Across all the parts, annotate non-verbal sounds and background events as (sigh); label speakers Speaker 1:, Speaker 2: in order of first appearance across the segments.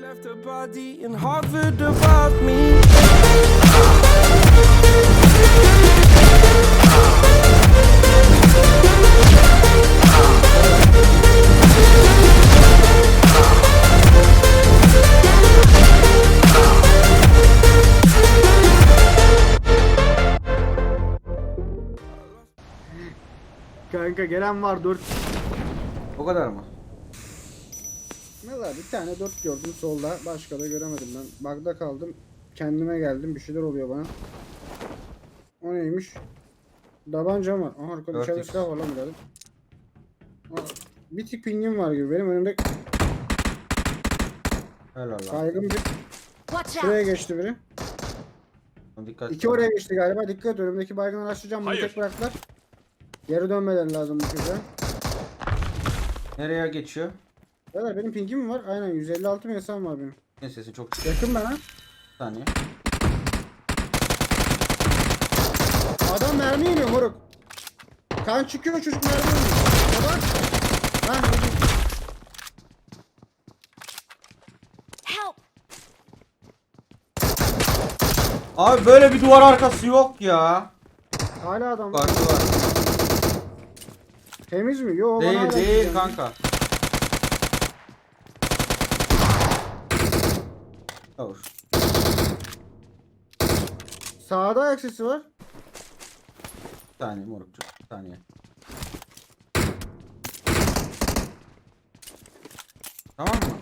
Speaker 1: left a body in Harvard about me.
Speaker 2: Kanka gelen var 4.
Speaker 3: O kadar mı?
Speaker 2: Valla bir tane 4 gördüm solda. Başka da göremedim ben. Bagda kaldım. Kendime geldim. Bir şeyler oluyor bana. O neymiş? Tabanca mı? Aha arkada içeride
Speaker 3: 4x.
Speaker 2: silah var lan birader. Bir tık pingim var gibi. Benim önümde
Speaker 3: Helal
Speaker 2: kaygım bir. Şuraya geçti biri.
Speaker 3: Dikkat.
Speaker 2: İki oraya geçti galiba. Dikkat et önümdeki baygını açacağım. Bunu tek bıraktılar. Geri dönmeleri lazım bu çocuğa.
Speaker 3: Nereye geçiyor?
Speaker 2: Beyler benim pingim mi var? Aynen 156 mı hesabım var benim.
Speaker 3: Senin sesin çok çıkıyor.
Speaker 2: Yakın bana.
Speaker 3: Bir saniye.
Speaker 2: Adam mermi yemiyor moruk. Kan çıkıyor çocuk mermi yemiyor. Baba. Ha yedi.
Speaker 4: Help!
Speaker 3: Abi böyle bir duvar arkası yok ya.
Speaker 2: Hala adam.
Speaker 3: Var.
Speaker 2: Temiz mi? Yo bana
Speaker 3: Değil
Speaker 2: hala
Speaker 3: değil
Speaker 2: güzel.
Speaker 3: kanka. Olur.
Speaker 2: Sağda ayak sesi var.
Speaker 3: Bir saniye morukçuk. Bir saniye. Tamam mı?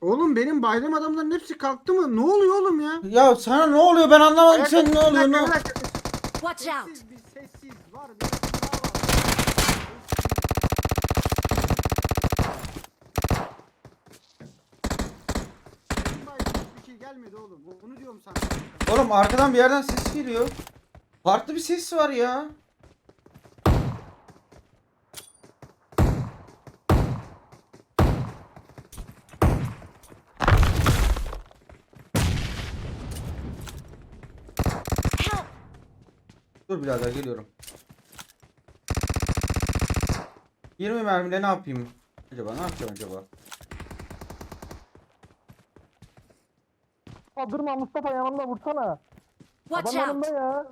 Speaker 2: Oğlum benim bayram adamların hepsi kalktı mı? Ne oluyor oğlum ya?
Speaker 3: Ya sana ne oluyor ben anlamadım sen ne oluyor ne?
Speaker 4: Watch out!
Speaker 2: Sessiz bir sessiz var bir sessiz daha var. Benim bayram hiçbir şey gelmedi oğlum. Onu diyorum sana.
Speaker 3: Oğlum arkadan bir yerden ses geliyor. Farklı bir ses var ya. Dur birader geliyorum. 20 mermiyle ne yapayım? Acaba ne yapacağım acaba?
Speaker 5: Aa, durma Mustafa yanımda vursana.
Speaker 4: Watch
Speaker 5: Adam yanımda
Speaker 4: out!
Speaker 5: ya.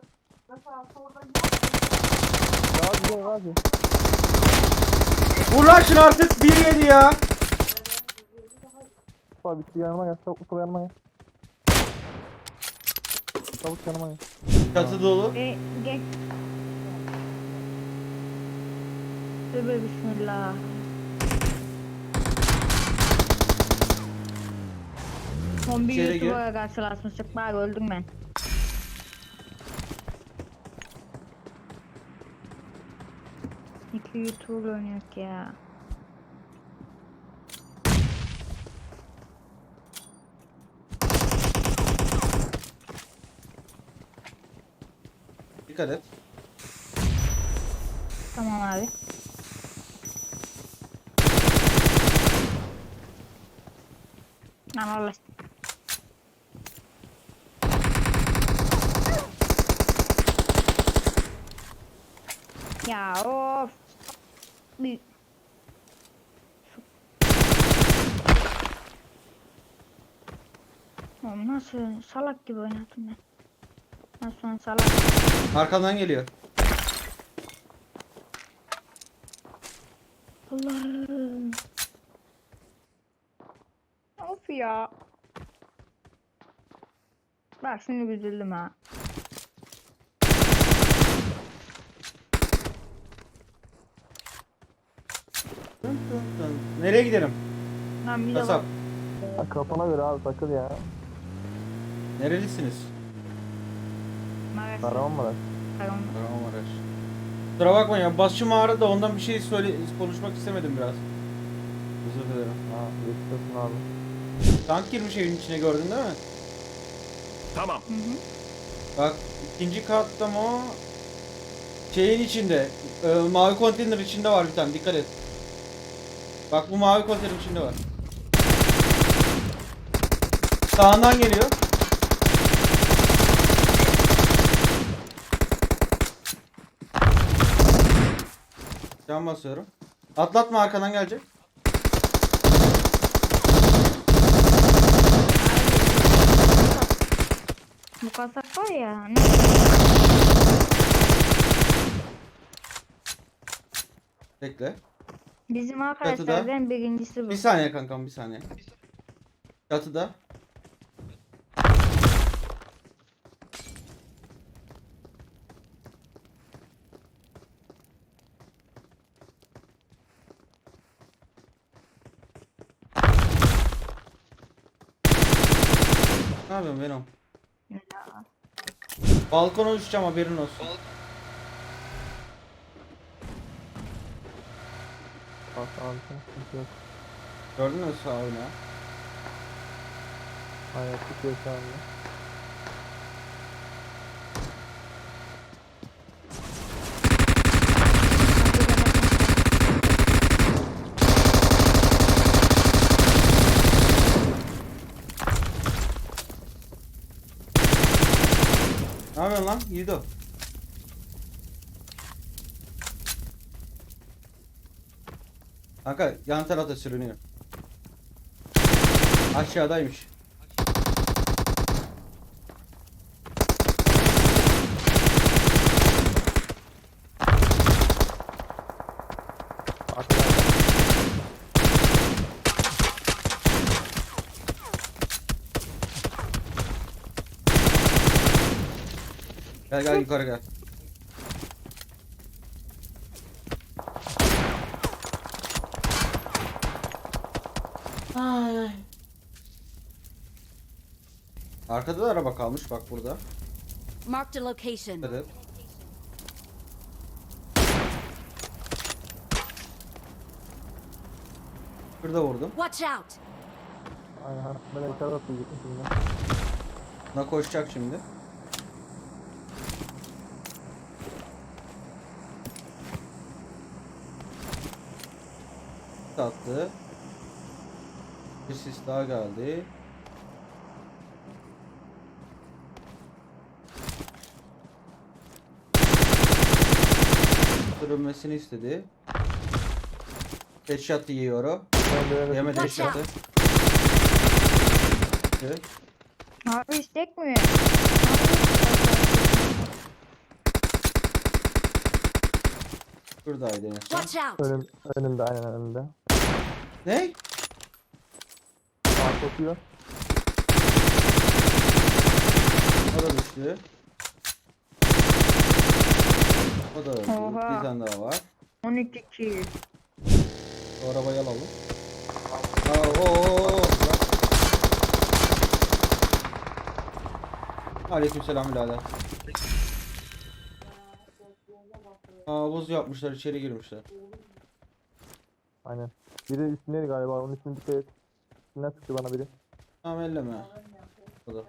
Speaker 5: Gazi gazi.
Speaker 3: Vur lan şunu artık 1 7 ya.
Speaker 5: Mustafa bitti yanıma gel. Çabuk Mustafa yanıma gel. Çabuk yanıma gel.
Speaker 3: Çatı dolu.
Speaker 6: E, geç. Tövbe bismillah. Son bir
Speaker 3: İçeri gir.
Speaker 6: YouTuber'a karşılaşmıştık. Bak öldüm ben. İki YouTuber oynuyor ya.
Speaker 3: Dikkat et.
Speaker 6: Tamam abi. Lan Allah. Ya of. Bir- Oğlum nasıl salak gibi oynadım ben. Nasıl salak.
Speaker 3: Arkandan geliyor.
Speaker 6: Allah'ım. Of ya. Bak şimdi üzüldüm ha.
Speaker 3: Nereye gidelim?
Speaker 6: Lan bir de
Speaker 3: Kasap.
Speaker 6: bak.
Speaker 5: Kafana göre abi takıl ya.
Speaker 3: Nerelisiniz?
Speaker 6: Maraş. Kahraman.
Speaker 3: Kahramanmaraş. Kusura bakma ya başım ağrıdı da ondan bir şey söyle konuşmak istemedim biraz. Özür dilerim.
Speaker 5: Ha geçiyorsun abi.
Speaker 3: Tank girmiş evin içine gördün değil mi?
Speaker 7: Tamam.
Speaker 6: Hı hı.
Speaker 3: Bak ikinci katta mı o? Şeyin içinde. e, mavi konteyner içinde var bir tane dikkat et. Bak bu mavi konterin içinde var. Sağından geliyor. Can basıyorum. Atlatma arkadan gelecek.
Speaker 6: Mukasak var ya. Ne?
Speaker 3: Bekle.
Speaker 6: Bizim arkadaşlardan birincisi bu.
Speaker 3: Bir saniye kankam bir saniye. Çatıda. Ne yapıyorsun Venom? Balkona uçacağım haberin olsun.
Speaker 5: Bak abi. Sıkıntı yok.
Speaker 3: Gördün mü sağ oyunu?
Speaker 5: Tutuyor şu anda.
Speaker 3: Ne yapıyorsun lan? Yiğido. Kanka yan tarafta sürünüyor. Aşağıdaymış. Gel gel yukarı gel. Arkada da araba kalmış bak burada.
Speaker 4: Marked a location.
Speaker 3: Dikkat et. Şurada vurdum.
Speaker 4: Watch out!
Speaker 5: Aynen. Ben atlayacaktım şimdi.
Speaker 3: Buna koşacak şimdi. Attı. Bir sis daha geldi. Sürünmesini istedi. Headshot yiyor o. Yemedi headshot'ı. Evet.
Speaker 6: Abi istek mi?
Speaker 3: Şuradaydı en son.
Speaker 4: Watch out!
Speaker 5: önüm, önümde aynen önümde.
Speaker 3: Ne?
Speaker 5: Sağa koşuyor.
Speaker 3: O da düştü. O da öldü.
Speaker 6: Oha.
Speaker 3: Bir tane daha var.
Speaker 6: 12 kill.
Speaker 3: O arabayı alalım. Aa, o, o, o, o. Aleykümselam birader. Aa buz yapmışlar içeri girmişler.
Speaker 5: Aynen. Biri üstündeydi galiba. Onun üstüne dikkat et. Üstünden sıktı bana biri.
Speaker 3: Tamam elleme. O da.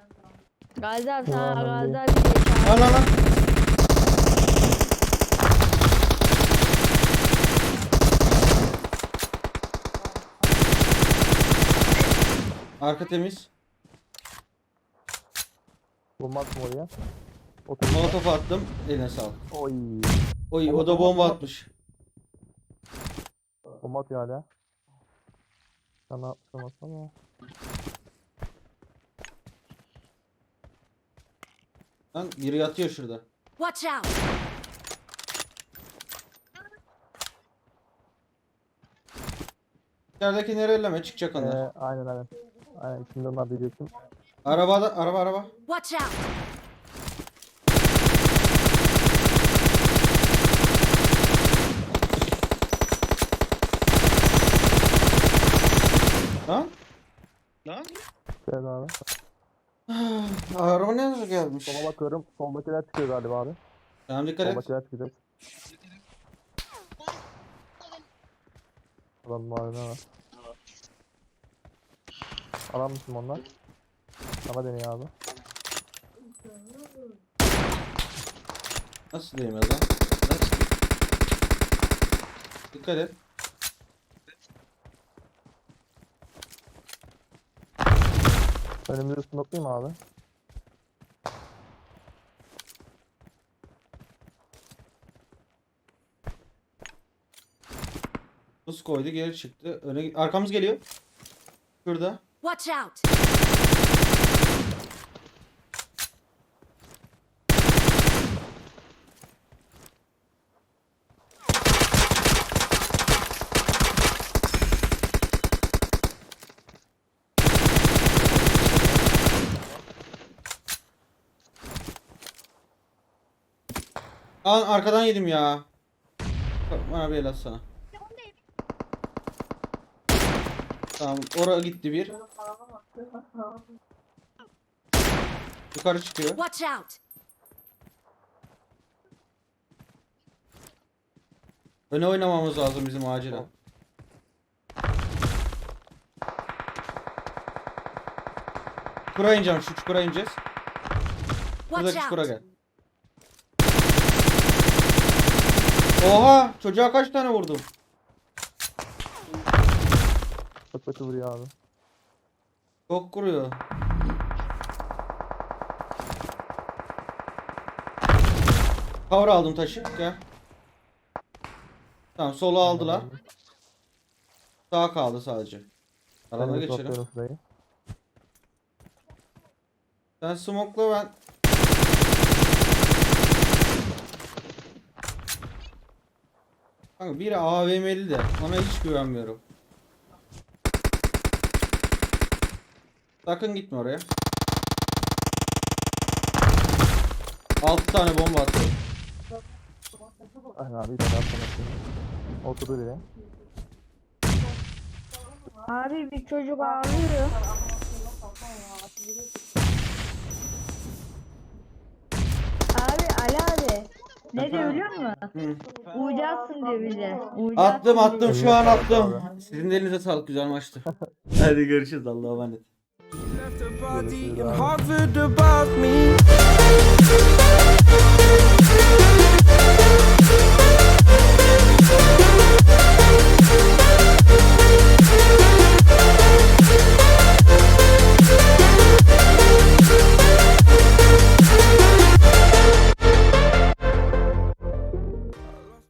Speaker 6: Gazi abi sana Gazi abi.
Speaker 3: Lan lan lan. Arka temiz.
Speaker 5: Bomba attım oraya. Otur.
Speaker 3: Molotof attım. Eline sağlık.
Speaker 5: Oy.
Speaker 3: Oy o da bomba atmış.
Speaker 5: Bomba atıyor hala. Sana atmışım ama.
Speaker 3: Lan biri yatıyor şurada.
Speaker 4: Watch out!
Speaker 3: İçerideki nereleme çıkacak onlar.
Speaker 5: Ee, aynen aynen. Aynen şimdi onlar diyecektim.
Speaker 3: Arabada araba araba.
Speaker 4: Watch out!
Speaker 3: Lan.
Speaker 5: Evet abi.
Speaker 3: Araba nereye gelmiş?
Speaker 5: Sola bakıyorum. Soldakiler çıkıyor galiba abi.
Speaker 3: Tamam dikkat et.
Speaker 5: Soldakiler çıkacak. Adam mavi ne var? Alan mısın onlar? Sana deniyor abi.
Speaker 3: Nasıl değmez lan? Nasıl? Dikkat et.
Speaker 5: Önümüzde smoke'layım abi.
Speaker 3: Buz koydu geri çıktı. Öne arkamız geliyor. Şurada.
Speaker 4: Watch out!
Speaker 3: Lan arkadan yedim ya. Bana bir el atsana. Tamam oraya gitti bir. Yukarı çıkıyor.
Speaker 4: Watch out!
Speaker 3: Öne oynamamız lazım bizim acilen. Çukura ineceğim şu çukura ineceğiz. Buradaki çukura gel. Oha çocuğa kaç tane vurdum?
Speaker 5: Çok kötü vuruyor abi.
Speaker 3: Çok kuruyor. Cover aldım taşı. Gel. Tamam solu aldılar. Sağ kaldı sadece. Alana
Speaker 5: Ben
Speaker 3: geçelim.
Speaker 5: topluyorum şurayı.
Speaker 3: Sen smoke'la ben Kanka biri AVM'li de ona hiç güvenmiyorum. Sakın gitme oraya. 6 tane bomba atıyorum.
Speaker 5: Aynen abi bir tane atlamak Oturdu biri.
Speaker 6: Abi bir çocuk ağlıyor. Abi Ali abi. Ne diyor biliyor musun?
Speaker 3: Hı.
Speaker 6: Uyuyacaksın diyor bize. Uyuyacaksın
Speaker 3: Attım
Speaker 6: diyor.
Speaker 3: attım şu an attım. Sizin de elinize sağlık güzel maçtı. (laughs) Hadi görüşürüz Allah'a emanet.
Speaker 1: Left a body in Harvard above me.